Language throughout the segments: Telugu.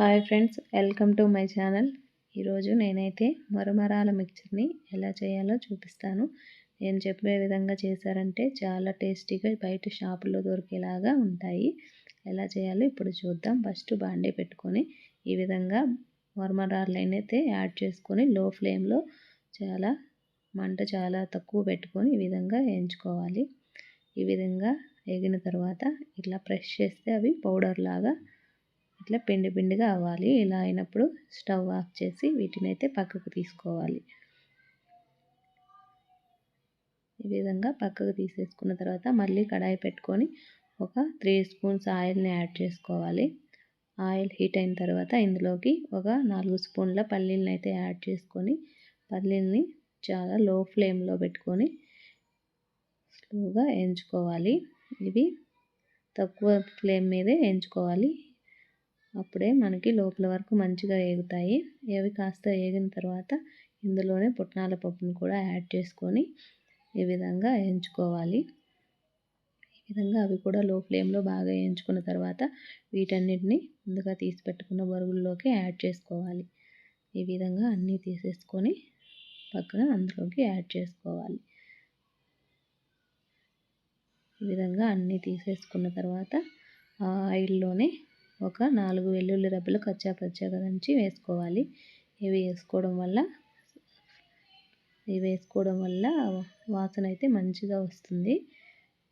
Hi friends welcome to my channel ఈరోజు నేనైతే మరమరాల మిక్చర్ని ఎలా చేయాలో చూపిస్తాను. నేను చెప్పే విధంగా చేశారంటే చాలా టేస్టీగా బయట షాపుల్లో దొరికేలాగా ఉంటాయి. ఎలా చేయాలో ఇప్పుడు చూద్దాం. ఫస్ట్ బాండీ పెట్టుకొని ఈ విధంగా మరమరాలను అయితే యాడ్ చేసుకొని లో ఫ్లేమ్లో చాలా మంట చాలా తక్కువ పెట్టుకొని ఈ విధంగా వేయించుకోవాలి. ఈ విధంగా వేగిన తర్వాత ఇట్లా ప్రెస్ చేస్తే అవి పౌడర్ లాగా ఇట్లా పిండి పిండిగా అవ్వాలి. ఇలా అయినప్పుడు స్టవ్ ఆఫ్ చేసి వీటిని అయితే పక్కకు తీసుకోవాలి. ఈ విధంగా పక్కకు తీసేసుకున్న తర్వాత మళ్ళీ కడాయి పెట్టుకొని ఒక త్రీ స్పూన్స్ ఆయిల్ని యాడ్ చేసుకోవాలి. ఆయిల్ హీట్ అయిన తర్వాత ఇందులోకి ఒక నాలుగు స్పూన్ల పల్లీలను అయితే యాడ్ చేసుకొని పల్లీల్ని చాలా లో ఫ్లేమ్లో పెట్టుకొని స్లోగా ఎంచుకోవాలి. ఇవి తక్కువ ఫ్లేమ్ మీదే ఎంచుకోవాలి. అప్పుడే మనకి లోపల వరకు మంచిగా వేగుతాయి అవి కాస్త వేగిన తర్వాత ఇందులోనే పుట్నాల పప్పును కూడా యాడ్ చేసుకొని ఈ విధంగా వేయించుకోవాలి ఈ విధంగా అవి కూడా లో ఫ్లేమ్లో బాగా వేయించుకున్న తర్వాత వీటన్నిటిని ముందుగా తీసి పెట్టుకున్న బరుగుల్లోకి యాడ్ చేసుకోవాలి. ఈ విధంగా అన్నీ తీసేసుకొని పక్కన అందులోకి యాడ్ చేసుకోవాలి. ఈ విధంగా అన్నీ తీసేసుకున్న తర్వాత ఆయిల్లోనే ఒక నాలుగు వెల్లుల్లి రబ్బలు కచ్చా పచ్చాగా దంచి వేసుకోవాలి. ఇవి వేసుకోవడం వల్ల ఇవి వేసుకోవడం వల్ల వాసన అయితే మంచిగా వస్తుంది.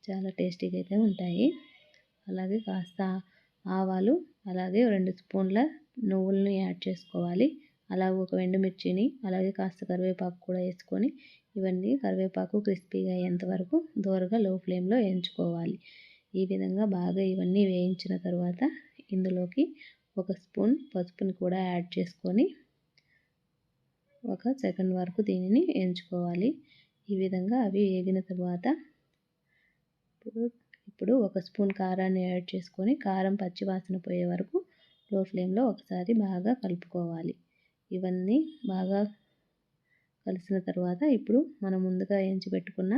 చాలా టేస్టీగా అయితే ఉంటాయి. అలాగే కాస్త ఆవాలు అలాగే రెండు స్పూన్ల నువ్వులను యాడ్ చేసుకోవాలి. అలాగే ఒక ఎండుమిర్చిని అలాగే కాస్త కరివేపాకు కూడా వేసుకొని ఇవన్నీ కరివేపాకు క్రిస్పీగా అయ్యేంత వరకు దూరగా లో ఫ్లేమ్లో వేయించుకోవాలి. ఈ విధంగా బాగా ఇవన్నీ వేయించిన తర్వాత ఇందులోకి ఒక స్పూన్ పసుపుని కూడా యాడ్ చేసుకొని ఒక సెకండ్ వరకు దీనిని ఎంచుకోవాలి. ఈ విధంగా అవి వేగిన తర్వాత ఇప్పుడు ఒక స్పూన్ కారాన్ని యాడ్ చేసుకొని కారం పచ్చివాసన పోయే వరకు లో ఫ్లేమ్లో ఒకసారి బాగా కలుపుకోవాలి. ఇవన్నీ బాగా కలిసిన తర్వాత ఇప్పుడు మనం ముందుగా వేయించి పెట్టుకున్న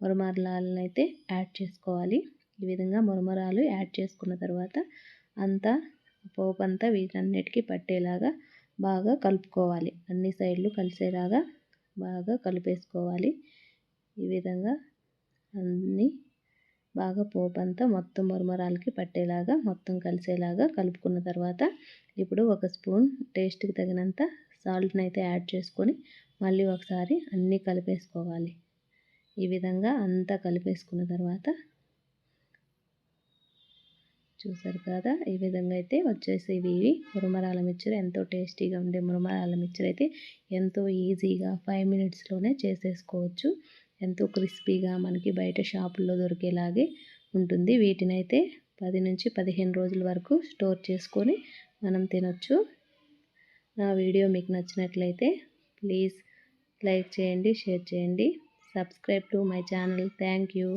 మురమరాలను అయితే యాడ్ చేసుకోవాలి. ఈ విధంగా మురమరాలు యాడ్ చేసుకున్న తర్వాత అంతా పోపు అంతా వీటన్నిటికీ పట్టేలాగా బాగా కలుపుకోవాలి. అన్ని సైడ్లు కలిసేలాగా బాగా కలిపేసుకోవాలి. ఈ విధంగా అన్నీ బాగా పోపు అంతా మొత్తం మురమరాలకి పట్టేలాగా మొత్తం కలిసేలాగా కలుపుకున్న తర్వాత ఇప్పుడు ఒక స్పూన్ టేస్ట్కి తగినంత సాల్ట్ని అయితే యాడ్ చేసుకొని మళ్ళీ ఒకసారి అన్నీ కలిపేసుకోవాలి. ఈ విధంగా అంతా కలిపేసుకున్న తర్వాత చూసారు కదా ఈ విధంగా అయితే వచ్చేసి ఇవి. మురమరాల మిక్చర్ ఎంతో టేస్టీగా ఉండే మురమరాల మిక్చర్ అయితే ఎంతో ఈజీగా ఫైవ్ మినిట్స్లోనే చేసేసుకోవచ్చు. ఎంతో క్రిస్పీగా మనకి బయట షాపుల్లో దొరికేలాగే ఉంటుంది. వీటిని అయితే పది నుంచి పదిహేను రోజుల వరకు స్టోర్ చేసుకొని మనం తినొచ్చు. నా వీడియో మీకు నచ్చినట్లయితే ప్లీజ్ లైక్ చేయండి షేర్ చేయండి. Subscribe to my channel. Thank you.